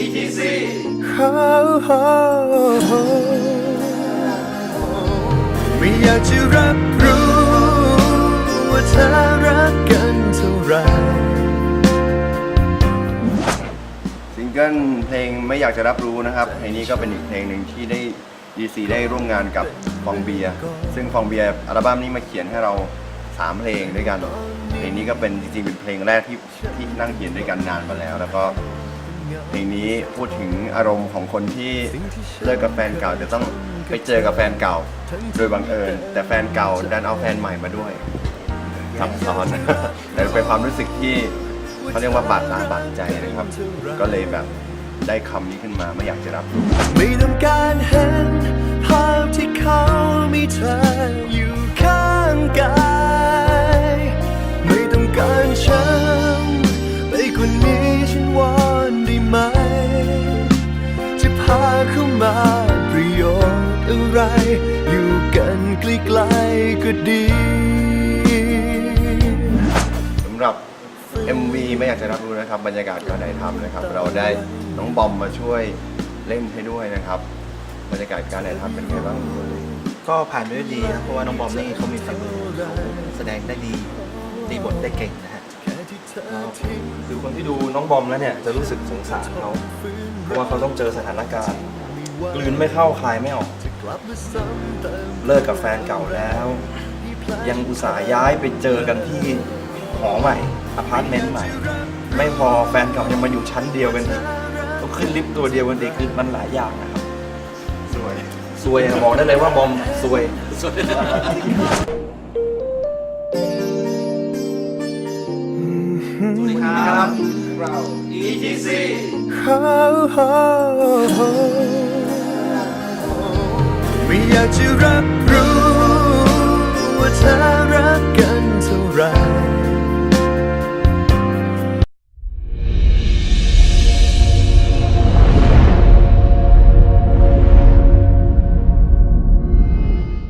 ETC ไม่อยากจะรับรู้ ว่าเธอรักกันเท่าไหรซิงเกิลเพลงไม่อยากจะรับรู้นะครับเพลงนี้ก็เป็นอีกเพลงหนึ่งที่ได้ดีซีได้ร่วมงานกับฟองเบียร์ซึ่งฟองเบียร์อัลบั้มนี้มาเขียนให้เราสามเพลงด้วยกันเพลงนี้ก็เป็นจริงๆเป็นเพลงแรกที่ที่นั่งเขียนด้วยกันนานมาแล้ว แล้วก็ เพลงนี้พูดถึงอารมณ์ของคนที่เลิกกับแฟนเก่าจะต้องไปเจอกับแฟนเก่า โดยบังเอิญ แต่แฟนเก่าดันเอาแฟนใหม่มาด้วยซับซ้อนแต่เป็นความรู้สึกที่เขาเรียกว่าบาดตาบาดใจนะครับ ก็เลยแบบได้คำนี้ขึ้นมาไม่อยากจะรับรู้ไม่ต้องการเห็น อะไร อยู่กันใกล้ๆก็ดีสำหรับ MV ไม่อยากจะรับรู้นะครับ บรรยากาศการถ่ายทำนะครับ เราได้น้องบอมมาช่วยเล่นให้ด้วยนะครับ บรรยากาศการถ่ายทำเป็นไงบ้างก็ผ่านไปด้วยดีครับเพราะว่าน้องบอมนี่เขามีฝีมือเขาแสดงได้ดีตีบทได้เก่งนะฮะคือคนที่ดูน้องบอมแล้วเนี่ยจะรู้สึกสงสารเขาเพราะว่าเขาต้องเจอสถานการณ์กลืนไม่เข้าคลายไม่ออก เลิกกับแฟนเก่าแล้ว ยังอุตส่าห์ย้ายไปเจอกันที่หอใหม่อพาร์ตเมนต์ใหม่ ไม่พอแฟนเก่ายังมาอยู่ชั้นเดียวกันอีกต้องขึ้นลิฟต์ตัวเดียวกันอีกคือมันหลายอย่างนะครับสวยซวยอะบอกได้เลยว่าบอมซวยสวัสดีครับเรา ETC อยากจะรับ